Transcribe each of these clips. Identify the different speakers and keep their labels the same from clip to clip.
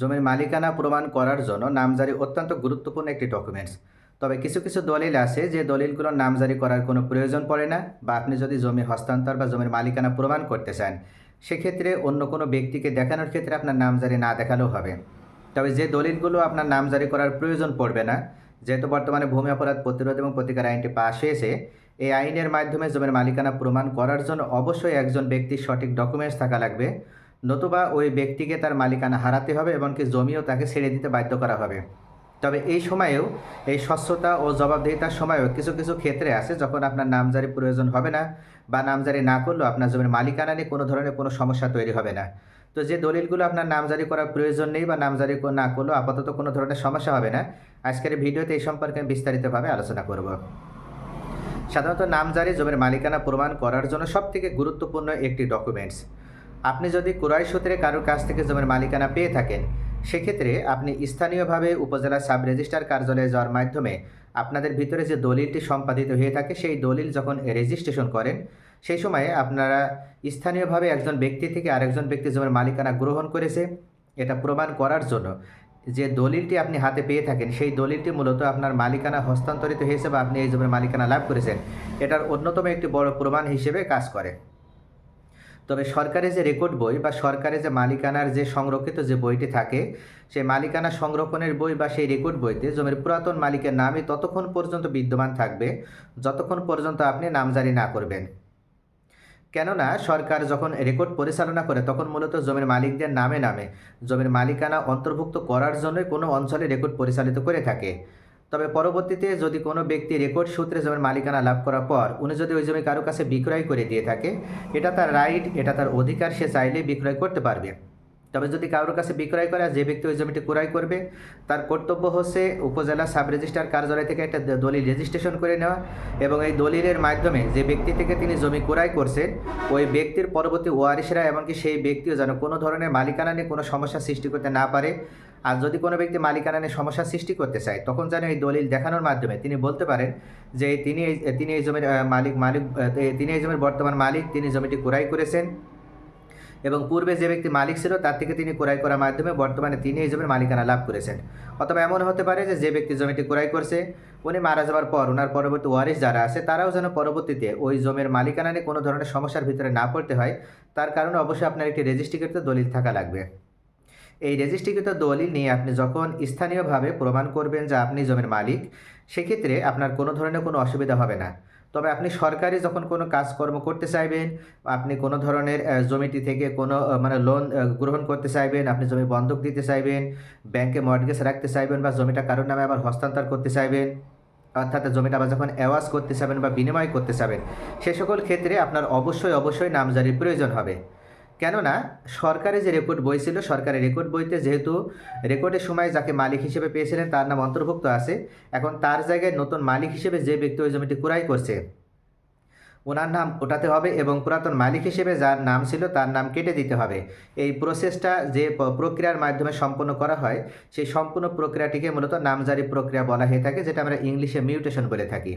Speaker 1: জমির মালিকানা প্রমাণ করার জন্য নামজারি অত্যন্ত গুরুত্বপূর্ণ একটি ডকুমেন্টস তবে কিছু কিছু দলিল আছে যে দলিলগুলোর নামজারি করার কোনো প্রয়োজন পড়ে না বা আপনি যদি জমি হস্তান্তর বা জমির মালিকানা প্রমাণ করতে চান, সেক্ষেত্রে অন্য কোনো ব্যক্তিকে দেখানোর ক্ষেত্রে আপনার নামজারি না দেখালেও হবে। তবে যে দলিলগুলো আপনার নামজারি করার প্রয়োজন পড়বে না, যেহেতু বর্তমানে ভূমি অপরাধ প্রতিরোধ এবং প্রতিকার আইনটি পাশ হয়েছে, এই আইনের মাধ্যমে জমির মালিকানা প্রমাণ করার জন্য অবশ্যই একজন ব্যক্তির সঠিক ডকুমেন্টস থাকা লাগবে। নতুবা ওই ব্যক্তিকে তার মালিকানা হারাতে হবে এমনকি জমিও তাকে ছেড়ে দিতে বাধ্য করা হবে। তবে এই সময়েও এই স্বচ্ছতা ও জবাবদিহিতার সময়ও কিছু কিছু ক্ষেত্রে আছে যখন আপনার নামজারি প্রয়োজন হবে না বা নামজারি না করলেও আপনার জমির মালিকানা নিয়ে কোনো ধরনের কোনো সমস্যা তৈরি হবে না। তো যে দলিলগুলো আপনার নামজারি করার প্রয়োজন নেই বা নামজারি না করলেও আপাতত কোনো ধরনের সমস্যা হবে না। আজকের ভিডিওতে এই সম্পর্কে আমি বিস্তারিতভাবে আলোচনা করব। সাধারণত নামজারি জমির মালিকানা প্রমাণ করার জন্য সবথেকে গুরুত্বপূর্ণ একটি ডকুমেন্টস আপনি যদি ক্রয় সূত্রে কারোর কাছ থেকে জমির মালিকানা পেয়ে থাকেন, সেক্ষেত্রে আপনি স্থানীয়ভাবে উপজেলা সাব রেজিস্ট্রার কার্যালয়ে যাওয়ার মাধ্যমে আপনাদের ভিতরে যে দলিলটি সম্পাদিত হয়ে থাকে, সেই দলিল যখন রেজিস্ট্রেশন করেন, সেই সময়ে আপনারা স্থানীয়ভাবে একজন ব্যক্তি থেকে আরেকজন ব্যক্তি জমির মালিকানা গ্রহণ করেছে। এটা প্রমাণ করার জন্য যে দলিলটি আপনি হাতে পেয়ে থাকেন, সেই দলিলটি মূলত আপনার মালিকানা হস্তান্তরিত হয়েছে বা আপনি এই জমির মালিকানা লাভ করেছেন। এটার অন্যতম একটি বড় প্রমাণ হিসেবে কাজ করে। তবে সরকারি যে রেকর্ড বই বা সরকারি যে মালিকানার যে সংরক্ষিত যে বইটি থাকে, সেই মালিকানা সংরক্ষণের বই বা সেই রেকর্ড বইতে জমির পুরাতন মালিকের নামই ততক্ষণ পর্যন্ত বিদ্যমান থাকবে, যতক্ষণ পর্যন্ত আপনি নামজারি না করবেন। কেননা, সরকার যখন রেকর্ড পরিচালনা করে, তখন মূলত জমির মালিকদের নামে নামে জমির মালিকানা অন্তর্ভুক্ত করার জন্যই কোনো অঞ্চলে রেকর্ড পরিচালিত করে থাকে। তবে পরবর্তীতে যদি কোনো ব্যক্তি রেকর্ড সূত্রে জমির মালিকানা লাভ করার পর উনি যদি ওই জমি কারও কাছে বিক্রয় করে দিয়ে থাকে, এটা তার রাইট এটা তার অধিকার, সে চাইলে বিক্রয় করতে পারবে। তবে যদি কারোর কাছে বিক্রয় করে যে ব্যক্তি ওই জমিটি ক্রয় করবে, তার কর্তব্য হচ্ছে উপজেলা সাব রেজিস্ট্রার কার্যালয় থেকে একটা দলিল রেজিস্ট্রেশন করে নেওয়া এবং এই দলিলের মাধ্যমে যে ব্যক্তি থেকে তিনি জমি ক্রয় করছেন, ওই ব্যক্তির পরবর্তী ওয়ারিশরা এমনকি সেই ব্যক্তিও যেন কোনো ধরনের মালিকানা নিয়ে কোনো সমস্যা সৃষ্টি করতে না পারে। আর যদি কোনো ব্যক্তি মালিকানা নিয়ে সমস্যা সৃষ্টি করতে চায়, তখন যেন এই দলিল দেখানোর মাধ্যমে তিনি বলতে পারেন যে তিনি এই তিনি এই জমির মালিক মালিক তিনি এই জমির বর্তমান মালিক, তিনি জমিটি ক্রয় করেছেন। এবং পূর্বে যে ব্যক্তি মালিক ছিল, তার থেকে তিনি ক্রয় করার মাধ্যমে বর্তমানে তিনি এই জমির মালিকানা লাভ করেছেন। অথবা এমন হতে পারে যে যে ব্যক্তি জমিটি ক্রয় করছে, উনি মারা যাওয়ার পর ওনার পরবর্তী ওয়ারিশ যারা আছে, তারাও যেন পরবর্তীতে ওই জমির মালিকানা নিয়ে কোনো ধরনের সমস্যার ভিতরে না পড়তে হয়। তার কারণে অবশ্যই আপনার একটি রেজিস্ট্রিকৃত দলিল থাকা লাগবে। এই রেজিস্ট্রিকৃত দলিল নিয়ে আপনি যখন স্থানীয়ভাবে প্রমাণ করবেন যে আপনি জমির মালিক, সেক্ষেত্রে আপনার কোনো ধরনের কোনো অসুবিধা হবে না। তবে আপনি সরকারি যখন কোনো কাজকর্ম করতে চাইবেন, আপনি কোনো ধরনের জমিটি থেকে কোনো মানে লোন গ্রহণ করতে চাইবেন, আপনি জমি বন্ধক দিতে চাইবেন ব্যাংকে মর্টগেজ রাখতে চাইবেন বা জমিটা কারোর নামে আবার হস্তান্তর করতে চাইবেন, অর্থাৎ জমিটা আবার যখন অ্যাওয়াজ করতে চাবেন বা বিনিময় করতে চাবেন সে সকল ক্ষেত্রে আপনার অবশ্যই অবশ্যই নামজারির প্রয়োজন হবে। কেননা সরকারি যে রেকর্ড বই ছিল, সরকারের রেকর্ড বইতে যেহেতু রেকর্ডের সময় যাকে মালিক হিসেবে পেয়েছিলেন, তার নাম অন্তর্ভুক্ত আছে। এখন তার জায়গায় নতুন মালিক হিসেবে যে ব্যক্তি ওই জমিটি ক্রয় করছে, ওনার নাম ওঠাতে হবে এবং পুরাতন মালিক হিসেবে যার নাম ছিল, তার নাম কেটে দিতে হবে। এই প্রসেসটা যে প্রক্রিয়ার মাধ্যমে সম্পন্ন করা হয়, সেই সম্পূর্ণ প্রক্রিয়াটিকে মূলত নামজারি প্রক্রিয়া বলা হয়ে থাকে, যেটা আমরা ইংলিশে মিউটেশন বলে থাকি।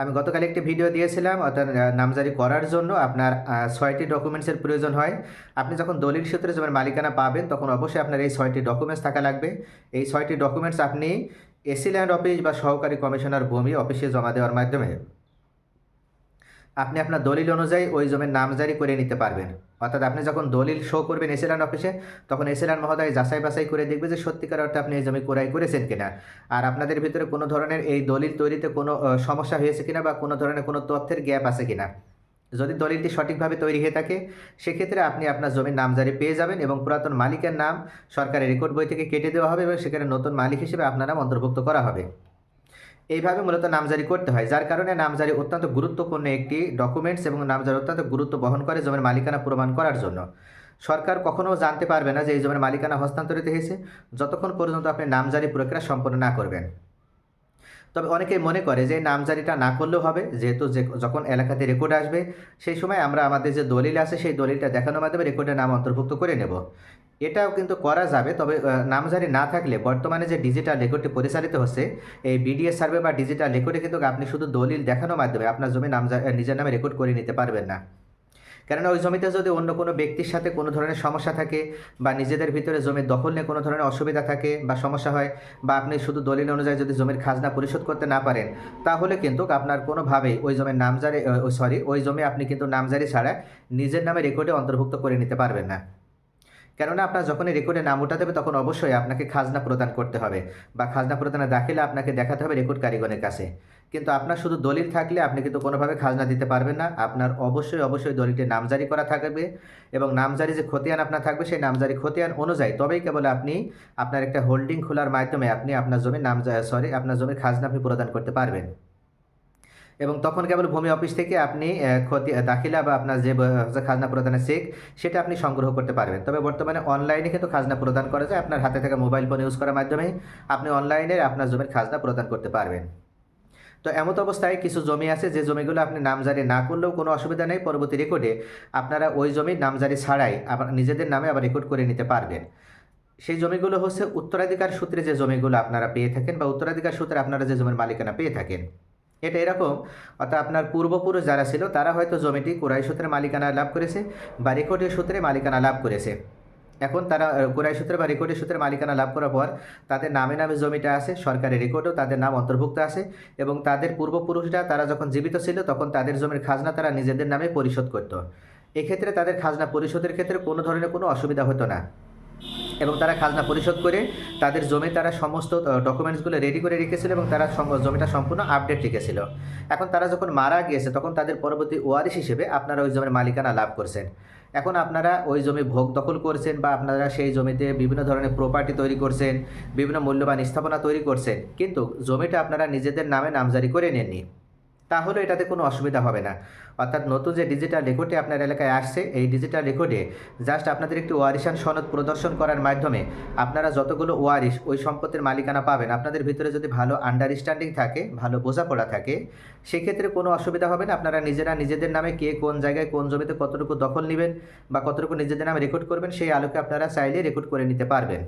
Speaker 1: আমি গতকাল একটি ভিডিও দিয়েছিলাম, অর্থাৎ নামজারি করার জন্য আপনার ছয়টি ডকুমেন্টসের প্রয়োজন হয়। আপনি যখন দলিল সূত্রে জমির মালিকানা পাবেন, তখন অবশ্যই আপনার এই ছয়টি ডকুমেন্টস থাকা লাগবে। এই ছয়টি ডকুমেন্টস আপনি এসি ল্যান্ড অফিস বা সহকারী কমিশনার ভূমি অফিসে জমা দেওয়ার মাধ্যমে আপনি আপনার দলিল অনুযায়ী ওই জমির নামজারি করে নিতে পারবেন। অর্থাৎ আপনি যখন দলিল শো করবেন এসিলান অফিসে তখন এসিলান মহোদয় যাচাই বাছাই করে দেখবে যে সত্যিকার অর্থে আপনি এই জমি ক্রয় করেছেন কিনা। আর আপনাদের ভিতরে কোনো ধরনের এই দলিল তৈরিতে কোনো সমস্যা হয়েছে কিনা বা কোনো ধরনের কোনো তথ্যের গ্যাপ আছে কিনা। যদি দলিলটি সঠিকভাবে তৈরি হয়ে থাকে, সেক্ষেত্রে আপনি আপনার জমির নামজারি পেয়ে যাবেন এবং পুরাতন মালিকের নাম সরকারের রেকর্ড বই থেকে কেটে দেওয়া হবে এবং সেখানে নতুন মালিক হিসেবে আপনার নাম অন্তর্ভুক্ত করা হবে। এইভাবে মূলত নামজারি করতে হয়, যার কারণে নামজারি অত্যন্ত গুরুত্বপূর্ণ একটি ডকুমেন্টস এবং নামজারি অত্যন্ত গুরুত্ব বহন করে জমির মালিকানা প্রমাণ করার জন্য। সরকার কখনো জানতে পারবে না যে এই জমির মালিকানা হস্তান্তরিত হয়েছে, যতক্ষণ পর্যন্ত আপনি নামজারি প্রক্রিয়া সম্পন্ন না করবেন। তবে অনেকেই মনে করে যে নামজারিটা না করলেও হবে, যেহেতু যে যখন এলাকাতে রেকর্ড আসবে, সেই সময় আমরা আমাদের যে দলিল আছে, সেই দলিলটা দেখানোর মাধ্যমে রেকর্ডের নাম অন্তর্ভুক্ত করে নেব। এটাও কিন্তু করা যাবে তবে নামজারি না থাকলে বর্তমানে যে ডিজিটাল রেকর্ডটি পরিচালিত হচ্ছে এই বিডিএস সার্ভে বা ডিজিটাল রেকর্ডে কিন্তু আপনি শুধু দলিল দেখানোর মাধ্যমে আপনার জমি আহ, নিজের নামে রেকর্ড করে নিতে পারবেন না। কেননা ওই জমিতে যদি অন্য কোনো ব্যক্তির সাথে কোনো ধরনের সমস্যা থাকে বা নিজেদের ভিতরে জমির দখল নিয়ে কোনো ধরনের অসুবিধা থাকে বা সমস্যা হয় বা আপনি শুধু দলিল অনুযায়ী যদি জমির খাজনা পরিশোধ করতে না পারেন তাহলে কিন্তু আপনার কোনোভাবেই ওই জমির নামজারি সরি ওই জমি আপনি কিন্তু নামজারি ছাড়া নিজের নামে রেকর্ডে অন্তর্ভুক্ত করে নিতে পারবেন না। কেননা আপনার যখনই রেকর্ডে নাম ওঠা দেবে তখন অবশ্যই আপনাকে খাজনা প্রদান করতে হবে বা খাজনা প্রদানের দাখিলে আপনাকে দেখাতে হবে রেকর্ড কারিগণের কাছে। কিন্তু আপনার শুধু দলিল থাকলে আপনি কিন্তু কোনোভাবে খাজনা দিতে পারবেন না। আপনার অবশ্যই অবশ্যই দলিলটি নামজারি করা থাকবে এবং নামজারি যে খতিয়ান আপনার থাকবে, সেই নামজারি খতিয়ান অনুযায়ী তবেই কেবল আপনি আপনার একটা হোল্ডিং খোলার মাধ্যমে আপনি আপনার জমির নাম সরি আপনার জমির খাজনা আপনি প্রদান করতে পারবেন। এবং তখন কেবল ভূমি অফিস থেকে আপনি ক্ষতি দাখিলা বা আপনার যে খাজনা প্রদানের চেক, সেটা আপনি সংগ্রহ করতে পারবেন। তবে বর্তমানে অনলাইনে কিন্তু খাজনা প্রদান করা যায়। আপনার হাতে থাকা মোবাইল ফোন ইউজ করার মাধ্যমে আপনি অনলাইনে আপনার জমির খাজনা প্রদান করতে পারবেন। তো এমত অবস্থায় কিছু জমি আছে, যে জমিগুলো আপনি নামজারি না করলেও কোনো অসুবিধা নেই। পরবর্তী রেকর্ডে আপনারা ওই জমির নামজারি ছাড়াই আবার নিজেদের নামে আবার রেকর্ড করে নিতে পারবেন। সেই জমিগুলো হচ্ছে উত্তরাধিকার সূত্রে যে জমিগুলো আপনারা পেয়ে থাকেন বা উত্তরাধিকার সূত্রে আপনারা যে জমির মালিকানা পেয়ে থাকেন। এটা এরকম, অর্থাৎ আপনার পূর্বপুরুষ যারা ছিল, তারা হয়তো জমিটি কুরাই সূত্রে মালিকানা লাভ করেছে বা রেকর্ডের সূত্রে মালিকানা লাভ করেছে। এখন তারা কুরাই সূত্রে বা রেকর্ডের সূত্রে মালিকানা লাভ করার পর তাদের নামে নামে জমিটা আছে, সরকারি রেকর্ডও, তাদের নাম অন্তর্ভুক্ত আছে এবং তাদের পূর্বপুরুষরা তারা যখন জীবিত ছিল, তখন তাদের জমির খাজনা তারা নিজেদের নামে পরিশোধ করত। এক্ষেত্রে তাদের খাজনা পরিশোধের ক্ষেত্রে কোনো ধরনের কোনো অসুবিধা হতো না। এবং তারা খাজনা পরিশোধ করে তাদের জমি তারা সমস্ত ডকুমেন্টসগুলো রেডি করে রেখেছিল এবং তারা জমিটা সম্পূর্ণ আপডেট রেখেছিল। এখন তারা যখন মারা গিয়েছে, তখন তাদের পরবর্তী ওয়ারিশ হিসেবে আপনারা ওই জমির মালিকানা লাভ করছেন। এখন আপনারা ওই জমি ভোগ দখল করছেন বা আপনারা সেই জমিতে বিভিন্ন ধরনের প্রপার্টি তৈরি করছেন, বিভিন্ন মূল্যবান স্থাপনা তৈরি করছেন, কিন্তু জমিটা আপনারা নিজেদের নামে নামজারি করে নেননি। তাহলে এটাতে কোনো অসুবিধা হবে না। অর্থাৎ নতুন যে ডিজিটাল রেকর্ডে আপনার এলাকায় আসছে, এই ডিজিটাল রেকর্ডে জাস্ট আপনাদের একটি ওয়ারিশান সনদ প্রদর্শন করার মাধ্যমে আপনারা যতগুলো ওয়ারিশ, ওই সম্পত্তির মালিকানা পাবেন। আপনাদের ভিতরে যদি ভালো আন্ডারস্ট্যান্ডিং থাকে, ভালো বোঝাপড়া থাকে, সেক্ষেত্রে কোনো অসুবিধা হবে না। আপনারা নিজেরা নিজেদের নামে কে কোন জায়গায় কোন জমিতে কতটুকু দখল নেবেন বা কতটুকু নিজেদের নামে রেকর্ড করবেন, সেই আলোকে আপনারা চাইলে রেকর্ড করে নিতে পারবেন।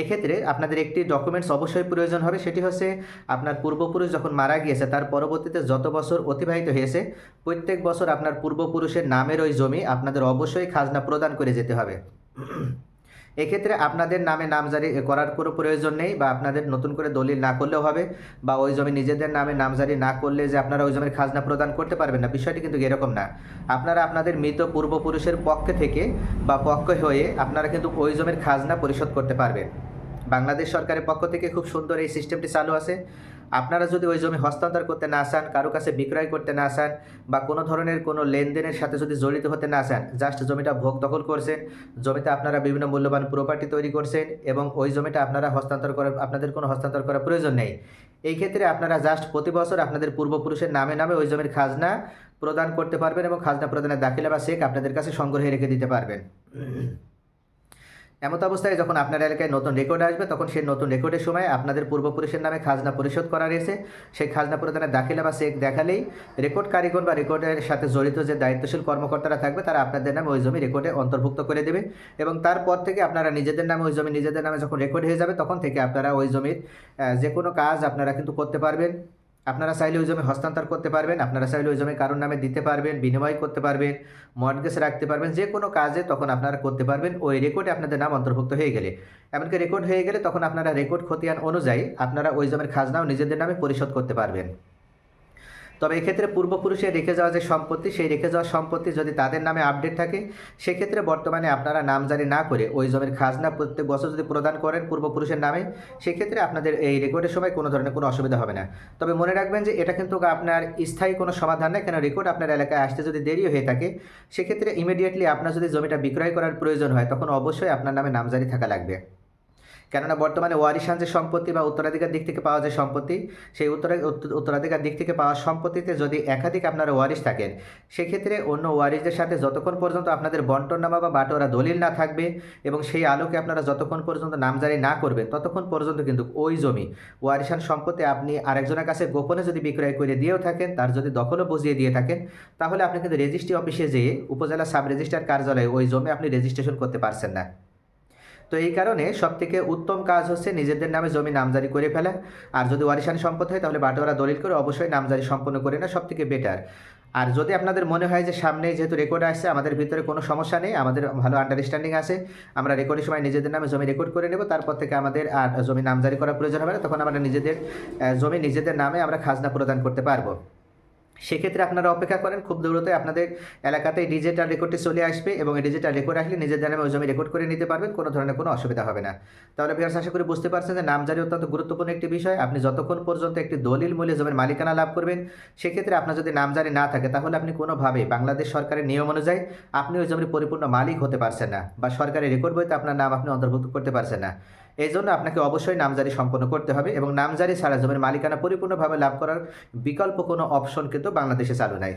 Speaker 1: এক্ষেত্রে আপনাদের একটি ডকুমেন্টস অবশ্যই প্রয়োজন হবে। সেটি হচ্ছে আপনার পূর্বপুরুষ যখন মারা গিয়েছে, তার পরবর্তীতে যত বছর অতিবাহিত হয়েছে, প্রত্যেক বছর আপনার পূর্বপুরুষের নামের ওই জমি আপনাদের অবশ্যই খাজনা প্রদান করে যেতে হবে। এক্ষেত্রে আপনাদের নামে নামজারি করার কোনো প্রয়োজন নেই বা আপনাদের নতুন করে দলিল না করলেও হবে বা ওই জমি নিজেদের নামে নামজারি না করলে যে আপনারা ওই জমির খাজনা প্রদান করতে পারবেন না, বিষয়টি কিন্তু এরকম না। আপনারা আপনাদের মৃত পূর্বপুরুষের পক্ষে থেকে বা পক্ষ হয়ে আপনারা কিন্তু ওই জমির খাজনা পরিশোধ করতে পারবেন। বাংলাদেশ সরকারের পক্ষ থেকে খুব সুন্দর এই সিস্টেমটি চালু আছে। আপনারা যদি ওই জমি হস্তান্তর করতে না চান, কারও কাছে বিক্রয় করতে না চান বা কোনো ধরনের কোনো লেনদেনের সাথে যদি জড়িত হতে না চান জাস্ট জমিটা ভোগ দখল করছেন, জমিতে আপনারা বিভিন্ন মূল্যবান প্রপার্টি তৈরি করছেন এবং ওই জমিটা আপনারা হস্তান্তর করার, আপনাদের কোনো হস্তান্তর করার প্রয়োজন নেই। এই ক্ষেত্রে আপনারা জাস্ট প্রতি বছর আপনাদের পূর্বপুরুষের নামে নামে ওই জমির খাজনা প্রদান করতে পারবেন এবং খাজনা প্রদানের দাখিলা বা চেক আপনাদের কাছে সংগ্রহে রেখে দিতে পারবেন। এমত অবস্থায় যখন আপনার এলাকায় নতুন রেকর্ড আসবে, তখন সেই নতুন রেকর্ডের সময় আপনাদের পূর্বপুরুষের নামে খাজনা পরিশোধ করা রয়েছে। সেই খাজনা প্রদানের দাখিলা বা চেক দেখালেই রেকর্ড কারিগর বা রেকর্ডের সাথে জড়িত যে দায়িত্বশীল কর্মকর্তারা থাকবে, তারা আপনাদের নামে ওই জমি রেকর্ডে অন্তর্ভুক্ত করে দেবে এবং তারপর থেকে আপনারা নিজেদের নামে, ওই জমি নিজেদের নামে যখন রেকর্ড হয়ে যাবে, তখন থেকে আপনারা ওই জমির যে কোনো কাজ আপনারা কিন্তু করতে পারবেন। আপনারা চাইলে ওই জমি হস্তান্তর করতে পারবেন, আপনারা চাইলে ওই জমি কারোর নামে দিতে পারবেন, বিনিময় করতে পারবেন মর্গেজ রাখতে পারবেন, যে কোনো কাজে তখন আপনারা করতে পারবেন। ওই রেকর্ডে আপনাদের নাম অন্তর্ভুক্ত হয়ে গেলে। এমনকি রেকর্ড হয়ে গেলে তখন আপনারা রেকর্ড খতিয়ান অনুযায়ী আপনারা ওই জমির খাজনাও নিজেদের নামে পরিশোধ করতে পারবেন। তবে এক্ষেত্রে পূর্বপুরুষের রেখে যাওয়া যে সম্পত্তি, সেই রেখে যাওয়া সম্পত্তি যদি তাদের নামে আপডেট থাকে, সেক্ষেত্রে বর্তমানে আপনারা নামজারি না করে ওই জমির খাজনা প্রত্যেক বছর যদি প্রদান করেন পূর্বপুরুষের নামে, সেক্ষেত্রে আপনাদের এই রেকর্ডের সময় কোনো ধরনের কোনো অসুবিধা হবে না। তবে মনে রাখবেন যে এটা কিন্তু আপনার স্থায়ী কোনো সমাধান নেই কেন রেকর্ড আপনার এলাকায় আসতে যদি দেরি হয়ে থাকে, সেক্ষেত্রে ইমিডিয়েটলি আপনার যদি জমিটা বিক্রয় করার প্রয়োজন হয়, তখন অবশ্যই আপনার নামে নামজারি থাকা লাগবে। কেননা বর্তমানে ওয়ারিশান যে সম্পত্তি বা উত্তরাধিকার দিক থেকে পাওয়া যে সম্পত্তি, সেই উত্তরা উত্তরাধিকার দিক থেকে পাওয়া সম্পত্তিতে যদি একাধিক আপনারা ওয়ারিশ থাকেন, সেক্ষেত্রে অন্য ওয়ারিশদের সাথে যতক্ষণ পর্যন্ত আপনাদের বন্টননামা বা বাটোয়ারা দলিল না থাকবে এবং সেই আলোকে আপনারা যতক্ষণ পর্যন্ত নামজারি না করবেন, ততক্ষণ পর্যন্ত কিন্তু ওই জমি, ওয়ারিশান সম্পত্তি আপনি আরেকজনের কাছে গোপনে যদি বিক্রয় করে দিয়েও থাকেন, তার যদি দখলও বুঝিয়ে দিয়ে থাকেন, তাহলে আপনি কিন্তু রেজিস্ট্রি অফিসে যেয়ে উপজেলা সাব রেজিস্ট্রার কার্যালয়ে ওই জমি আপনি রেজিস্ট্রেশন করতে পারছেন না। তো এই কারণে সবথেকে উত্তম কাজ হচ্ছে নিজেদের নামে জমি নামজারি করে ফেলা। আর যদি ওয়ারিশান সম্পদ হয়, তাহলে বাটোয়ারা দলিল করে অবশ্যই নামজারি সম্পন্ন করে না সবথেকে বেটার আর যদি আপনাদের মনে হয় যে সামনে যেহেতু রেকর্ড আসছে, আমাদের ভিতরে কোনো সমস্যা নেই, আমাদের ভালো আন্ডারস্ট্যান্ডিং আছে, আমরা রেকর্ডের সময় নিজেদের নামে জমি রেকর্ড করে নেব, তারপর থেকে আমাদের আর জমি নামজারি করার প্রয়োজন হবে না, তখন আমরা নিজেদের জমি নিজেদের নামে আমরা খাজনা প্রদান করতে পারব। সেক্ষেত্রে আপনারা অপেক্ষা করেন, খুব দ্রুতই আপনাদের এলাকাতে ডিজিটাল রেকর্ডটি চলে আসবে এবং এই ডিজিটাল রেকর্ড আসলে নিজেদের নামে ওই জমি রেকর্ড করে নিতে পারবেন, কোনো ধরনের কোনো অসুবিধা হবে না। তাহলে বিহার আশা করি বুঝতে পারছেন যে নামজারি অত্যন্ত গুরুত্বপূর্ণ একটি বিষয়। আপনি যতক্ষণ পর্যন্ত একটি দলিল মূল্যে জমির মালিকানা লাভ করবেন, সেক্ষেত্রে আপনার যদি নামজারি না থাকে, তাহলে আপনি কোনোভাবে বাংলাদেশ সরকারের নিয়ম অনুযায়ী আপনি ওই জমির পরিপূর্ণ মালিক হতে পারছেন না বা সরকারি রেকর্ড বইতে আপনার নাম আপনি অন্তর্ভুক্ত করতে পারছেন না। এই জন্য আপনাকে অবশ্যই নামজারি সম্পন্ন করতে হবে এবং নামজারি ছাড়া জমির মালিকানা পরিপূর্ণভাবে লাভ করার বিকল্প কোনো অপশন কিন্তু বাংলাদেশে চালু নাই।